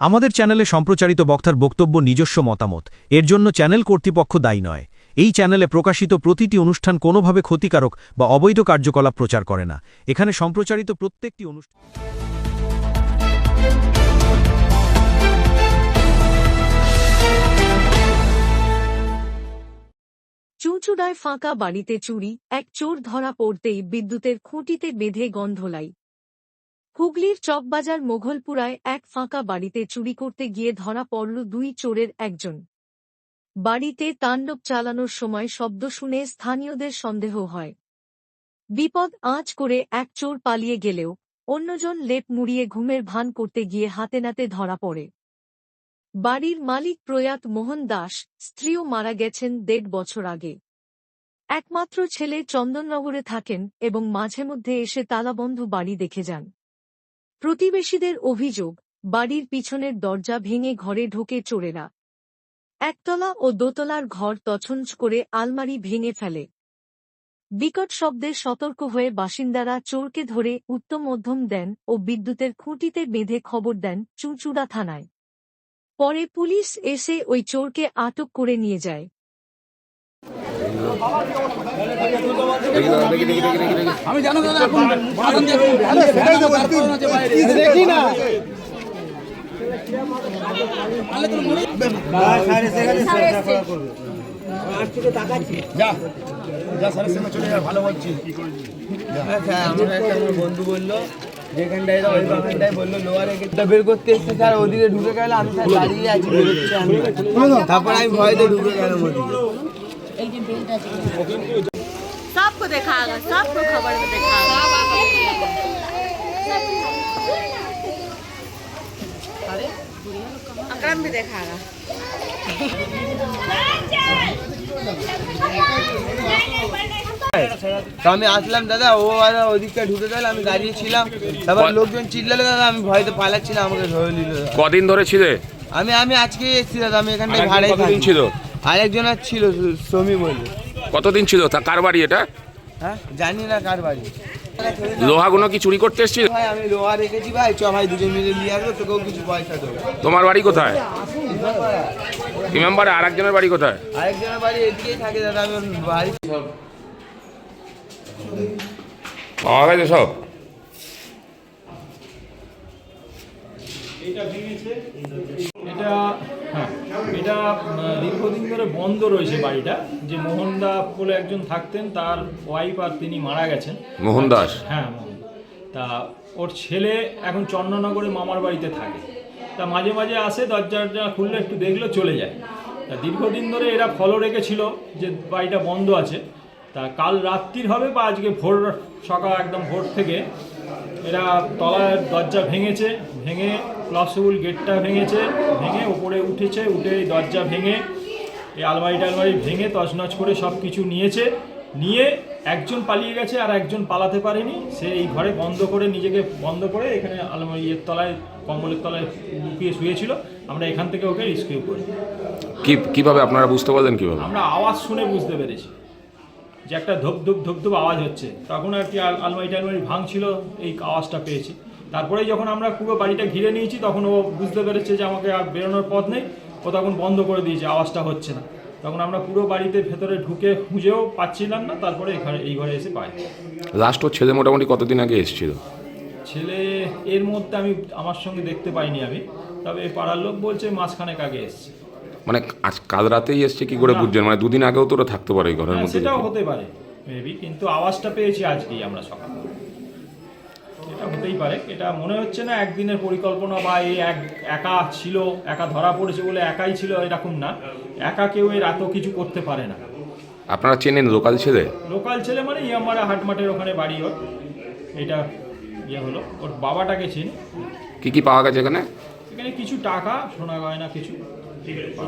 আমাদের চ্যানেলে সম্প্রচারিত বক্তার বক্তব্য নিজস্ব মতামত। এর জন্য চ্যানেল কর্তৃপক্ষ দায়ী নয়। এই চ্যানেলে প্রকাশিত প্রতিটি অনুষ্ঠান কোনোভাবে ক্ষতিকারক বা অবৈধ কার্যকলাপ প্রচার করে না। এখানে সম্প্রচারিত প্রত্যেকটি অনুষ্ঠান চুঁচুড়ায় ফাঁকা বাড়িতে চুরি, এক চোর ধরা পড়তেই বিদ্যুতের খুঁটিতে বেঁধে গন্ধলাই হুগলির চকবাজার মোঘলপুরায় এক ফাঁকা বাড়িতে চুরি করতে গিয়ে ধরা পড়ল দুই চোরের একজন। বাড়িতে তাণ্ডব চালানোর সময় শব্দ শুনে স্থানীয়দের সন্দেহ হয়। বিপদ আঁচ করে এক চোর পালিয়ে গেলেও অন্যজন লেপ মুড়িয়ে ঘুমের ভান করতে গিয়ে হাতে নাতে ধরা পড়ে। বাড়ির মালিক প্রয়াত মোহন দাস, স্ত্রীও মারা গেছেন দেড় বছর আগে। একমাত্র ছেলে চন্দননগরে থাকেন এবং মাঝে মধ্যে এসে তালাবন্ধ বাড়ি দেখে যান। প্রতিবেশীদের অভিযোগ, বাড়ির পিছনের দরজা ভেঙে ঘরে ঢোকে চোরেরা। একতলা ও দোতলার ঘর তছঞ্চ করে আলমারি ভেঙে ফেলে। বিকট শব্দে সতর্ক হয়ে বাসিন্দারা চোরকে ধরে উত্তম মধ্যম দেন ও বিদ্যুতের খুঁটিতে বেঁধে খবর দেন চুঁচুড়া থানায়। পরে পুলিশ এসে ওই চোরকে আটক করে নিয়ে যায়। আমি জানো দাদা এখন দেখি না। যা যা স্যারের সঙ্গে চলে যা ভালো বলছি হ্যাঁ আমার একটা আমার বন্ধু বলল যেখানটায় ওই বাগানটায় বলল লোয়ারে গেটটা বের করতে এসছে স্যার ওদিকে ঢুকে গেল আমি স্যার দাঁড়িয়ে আছি বেরোচ্ছি আমি। তারপর আমি ভয়তে ঢুকে গেলাম ওদিকে। सबको दिखाएगा सबको खबर में दिखाएगा अक्रम भी दिखाएगा তো আমি আসলাম দাদা ও আর ওদিকটা ঢুকে গেল আমি দাঁড়িয়ে ছিলাম তারপর লোকজন চিল্লালো দাদা আমি ভয়তে পালাচ্ছিলাম আমাকে ধরে নিল দাদা। কদিন ধরে ছিলে আমি আমি আজকে এসেছি দাদা আমি এখানটায় ভাড়াই কতদিন থাকি ছিল আরেকজন আর ছিল সমী বলে। কতদিন ছিল? তা কার বাড়ি এটা? হ্যাঁ জানি না কার বাড়ি। লোহাগুলো কি চুরি করতে এসেছিল? ভাই আমি লোহা রেখেছি ভাই চ ভাই দুজন মিলে নিয়ে আসব তোকেও কিছু পয়সা দেবো। তোমার বাড়ি কোথায়? ইমামবাড়ে আর একজনের বাড়ি কোথায়? আরেকজনের বাড়ি এদিকেই থাকে দাদা আমি বাড়ি। পাওয়া গেছে সব? এটা এটা উম, দীর্ঘদিন ধরে বন্ধ রয়েছে বাড়িটা। যে মোহনদা বলে একজন থাকতেন তার ওয়াইফ আর তিনি মারা গেছেন। মোহন দাস? হ্যাঁ মোহন তা ওর ছেলে এখন চন্দ্রনগরে মামার বাড়িতে থাকে। তা মাঝে মাঝে আসে দরজাটা খুললে একটু দেখলে চলে যায়। তা দীর্ঘদিন ধরে এরা ফলো রেখেছিল যে বাড়িটা বন্ধ আছে। তা কাল রাত্রির হবে বা আজকে ভোর সকাল একদম ভোর থেকে এরা তলার দরজা ভেঙেছে ভেঙে প্লাসবুল গেটটা ভেঙেছে ভেঙে ওপরে উঠেছে উঠে এই দরজা ভেঙে এই আলমারি টালমারি ভেঙে তছনছ করে সব কিছু নিয়েছে। নিয়ে একজন পালিয়ে গেছে আর একজন পালাতে পারেনি। সে এই ঘরে বন্ধ করে নিজেকে বন্ধ করে এখানে আলমারি ইয়ের তলায় কম্বলের তলায় লুকিয়ে শুয়েছিল। আমরা এখান থেকে ওকে রিস্কিউ করি। কি কীভাবে আপনারা বুঝতে পারলেন কীভাবে? আমরা আওয়াজ শুনে বুঝতে পেরেছি যে একটা ধুপ ধুপ ধুপ ধুপ আওয়াজ হচ্ছে। তখন আর কি আল- আলমারি টালমারি ভাঙছিল এই আওয়াজটা পেয়েছি। তারপরে যখন আমরা পুরো বাড়িটা ঘিরে নিয়েছি তখন ও বুঝতে পেরেছে যে আমাকে আর বেরোনোর পথ নেই। ও তখন বন্ধ করে দিয়েছে আওয়াজটা হচ্ছে না। তখন আমরা পুরো বাড়িতে ভেতরে ঢুকে খুঁজেও পাচ্ছিলাম না তারপরে এখানে এই ঘরে এসে পাই। লাস্ট ওর ছেলে মোটামুটি কতদিন আগে এসেছিল? ছেলে এর মধ্যে আমি আমার সঙ্গে দেখতে পাইনি আমি তবে পাড়ার লোক বলছে মাসখানেক আগে এসছে। মানে আজ কাল রাতেই এসছে কি করে। বুঝছেন? মানে দুদিন আগেও তো ওরা থাকতে পারে এই ঘরের হ্যাঁ, মধ্যে সেটাও হতে পারে মেবি কিন্তু আওয়াজটা পেয়েছি আজকেই আমরা সকালে। হতেই পারে। এটা মনে হচ্ছে না একদিনের পরিকল্পনা বা এই এক একা ছিল একা ধরা পড়েছে বলে একাই ছিল এরকম না। একা কেউ এর এত কিছু করতে পারে না। আপনারা চেনেন লোকাল ছেলে? লোকাল ছেলে মানে ইয়ামারা হাটমাটের ওখানে বাড়ি ওর। এটা ইয়ে হলো ওর বাবাটাকে চিনি। কি কি পাওয়া গেছে এখানে? এখানে কিছু টাকা সোনা গয়না কিছু।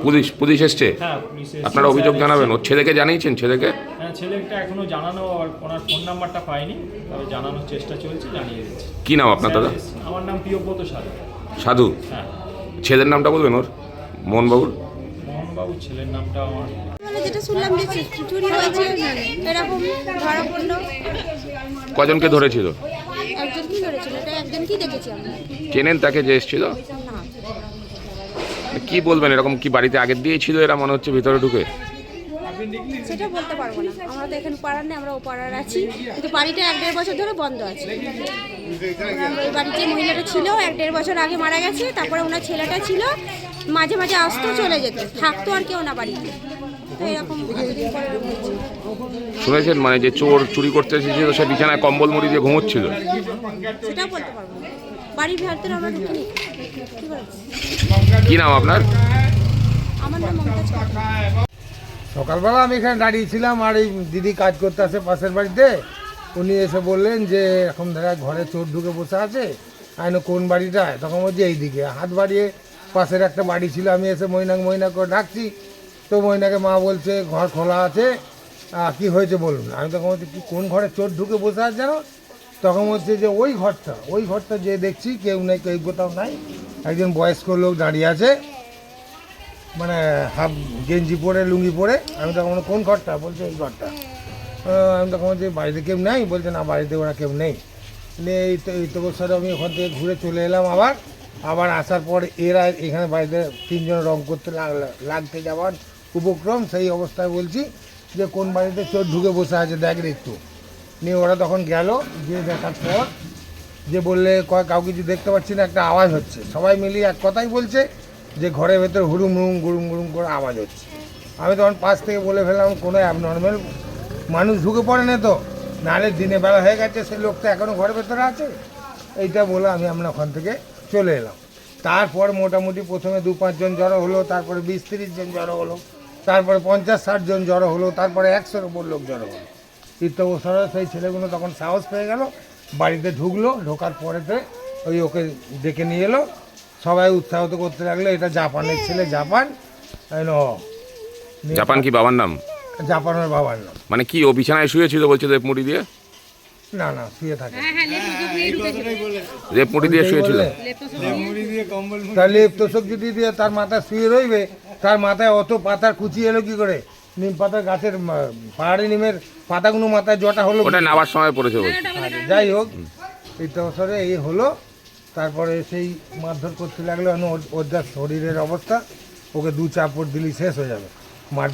পুলিশ পুলিশ এসছে? হ্যাঁ পুলিশ এসেছে, আপনারা অভিযোগ জানাবেন। ওর ছেলেকে জানিয়েছেন? ছেলেকে? ছেলেটা এখনও জানানো আর ওনার ফোন নাম্বারটা পাইনি তবে জানানোর চেষ্টা চলছে জানিয়ে দিচ্ছি। কি নাম আপনার দাদা? আমার নাম প্রিয়ব্রত সাধু। সাধু? হ্যাঁ। ছেলের নামটা বলবেন ওর? মোহনবাবুর? মোহনবাবু ছেলের নামটা আমার মানে যেটা শুনলাম যে চুরি হয়েছে এরকম ধরা পড়ল। কজনকে ধরেছিল? একজন কি ধরেছিল এটা একজন কি দেখেছি আমরা? চেনেন তাকে যে এসেছিল? না। কি বলবেন এরকম কি বাড়িতে আগের দিয়েই ছিল এরা মনে হচ্ছে ভিতরে ঢুকে? সেটা বলতে পারব না। আমরা তো এখানে পাড়ার নেই আমরা ও পাড়ার আছি। কিন্তু বাড়িটা এক দেড় বছর ধরে বন্ধ আছে। ওই বাড়িতে মহিলাটা ছিল এক দেড় বছর আগে মারা গেছে তারপরে ওনার ছেলেটা ছিল মাঝে মাঝে আসতো চলে যেত থাকতো আর কেউ না বাড়িতে। শুনেছেন মানে যে চোর চুরি করতে এসেছিল সে বিছানায় কম্বল মুড়ি দিয়ে ঘুমোচ্ছিল? সেটাও বলতে পারব বাড়ির ভেতরে আমরা ঢুকিনি। কি নাম আপনার? আমার নাম মমতাজ। সকালবেলা আমি এখানে দাঁড়িয়েছিলাম আর এই দিদি কাজ করতে আসে পাশের বাড়িতে। উনি এসে বললেন যে, এখন দেখা ঘরে চোর ঢুকে বসে আছে। আইন কোন বাড়িটা? তখন বলছি এই দিকে হাত বাড়িয়ে পাশের একটা বাড়ি ছিল, আমি এসে মৈনাক মৈনাক করে ডাকছি। তো মৈনাকে মা বলছে, ঘর খোলা আছে। কি হয়েছে বলুন? আমি তখন বলছি কোন ঘরে চোর ঢুকে বসে আছে জানো? তখন বলছে যে, ওই ঘরটা ওই ঘরটা যে দেখছি, কেউ নেই, কেউ কোথাও নাই। একজন বয়স্ক লোক দাঁড়িয়ে আছে। মানে হাফ গেঞ্জি পরে, লুঙ্গি পরে, আমি তখন কোন ঘরটা? বলছে, এই ঘরটা। আমি তখন বলছি, বাড়িতে কেউ নেই? বলছে, না, বাড়িতে ওরা কেউ নেই। এই তো এই তো স্যার আমি ওখান থেকে ঘুরে চলে এলাম আবার। আবার আসার পর এরা এখানে বাড়িতে তিনজন রং করতে লাগল লাগতে যাওয়ার উপক্রম, সেই অবস্থায় বলছি যে, কোন বাড়িতে চোর ঢুকে বসে আছে, দেখ রে একটু। নিয়ে ওরা তখন গেল, গিয়ে দেখার পর যে বললে, কয় কাউ কিছু দেখতে পাচ্ছি না? একটা আওয়াজ হচ্ছে। সবাই মিলিয়ে এক কথাই বলছে যে ঘরের ভেতর হুড়ুম হুড়ুম গুড়ুম গুড়ুম করে আওয়াজ হচ্ছে। আমি তখন পাশ থেকে বলে ফেললাম, কোনো অ্যাবনর্মাল মানুষ ঢুকে পড়ে না তো। নাহলে দিনে বেলা হয়ে গেছে সেই লোকটা এখনও ঘরের ভেতরে আছে। এইটা বলে আমি আমরা ওখান থেকে চলে এলাম। তারপর মোটামুটি প্রথমে দু পাঁচজন জড়ো হলো, তারপরে বিশ তিরিশ জন জড়ো হলো, তারপরে পঞ্চাশ ষাট জন জড়ো হলো, তারপরে একশোর উপর লোক জড়ো হলো। ইত্যবসরে সেই ছেলেগুলো তখন সাহস পেয়ে গেল, বাড়িতে ঢুকলো, ঢোকার পরেতে ওই ওকে ডেকে নিয়ে এলো। সবাই উৎসাহিত করতে লাগল এটা জাপানের ছেলে জাপান। জাপান কি বাবার নাম? জাপানের বাবার নাম। মানে কি ও বিছানায় শুয়েছিল বলছে রেপ মুড়ি দিয়ে? না না শুয়ে থাকে। রেপ মুড়ি দিয়ে শুয়েছিল তাহলে তোষক যদি দিয়ে তার মাথায় শুয়ে রইবে তার মাথায় অত পাতার কুচি এলো কি করে? নিম পাতার গাছের পাহাড়ি নিমের পাতাগুলো মাথায় জটা হলো ওটা? নামার সময় পড়েছে বলছে। যাই হোক এই তসরে এই হলো তারপরে সেই মারধর করতে লাগল ওর- ওর যা শরীরের অবস্থা, ওকে দু চাপড় দিলি শেষ হয়ে যাবে। মার